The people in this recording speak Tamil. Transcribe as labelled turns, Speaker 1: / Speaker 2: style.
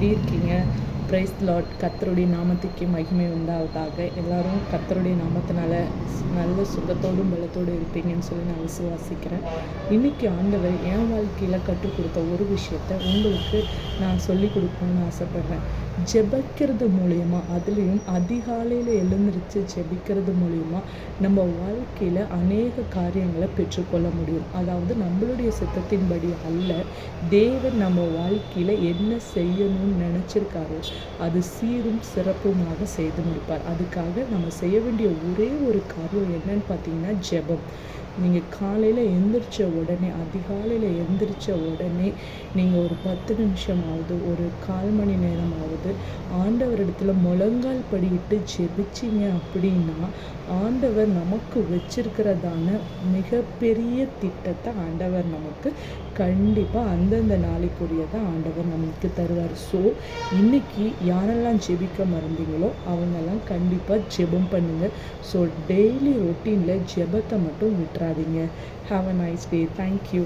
Speaker 1: எப்படி இருக்கீங்க? பிரைஸ் லாட் கத்தருடைய நாமத்துக்கு மகிமை உண்டாவதாக. எல்லாரும் கத்தருடைய நாமத்தினால நல்ல சுகத்தோடும் பலத்தோடு இருப்பீங்கன்னு சொல்லி நான் விசுவாசிக்கிறேன். இன்றைக்கி ஆண்டவர் என் வாழ்க்கையில் கற்றுக் கொடுத்த ஒரு விஷயத்த உங்களுக்கு நான் சொல்லி கொடுக்கணும்னு ஆசைப்பட்றேன். ஜெபிக்கிறது மூலயமா அதுலேயும் அதிகாலையில் எழுந்திரிச்சு ஜெபிக்கிறது மூலயமா நம்ம வாழ்க்கையில் அநேக காரியங்களை பெற்றுக்கொள்ள முடியும். அதாவது நம்மளுடைய சித்தத்தின்படி அல்ல தேவன் நம்ம வாழ்க்கையில் என்ன செய்யணும்னு நினச்சிருக்காரு அது சீரும் சிறப்புமாக செய்து முடிப்பார். அதுக்காக நம்ம செய்ய வேண்டிய ஒரே ஒரு காரியம் என்னன்னு பார்த்தீங்கன்னா ஜெபம். நீங்கள் காலையில் எந்திரிச்ச உடனே அதிகாலையில் எந்திரிச்ச உடனே நீங்கள் ஒரு பத்து நிமிஷமாவது ஒரு கால் மணி நேரமாவது ஆண்டவரிடத்துல முழங்கால் படியிட்டு ஜெபிச்சிங்க அப்படின்னா ஆண்டவர் நமக்கு வச்சிருக்கிறதான மிகப்பெரிய திட்டத்தை ஆண்டவர் நமக்கு கண்டிப்பாக அந்தந்த நாளைக்குரியதை ஆண்டவர் நமக்கு தருவார். ஸோ இன்னைக்கு யாரெல்லாம் ஜெபிக்க மறந்தீங்களோ அவங்கெல்லாம் கண்டிப்பாக ஜெபம் பண்ணுங்கள் ஸோ டெய்லி ரொட்டீனில் ஜெபத்தை மட்டும் விட்டுறாங்க விட்டுறாதீங்க have a nice day thank you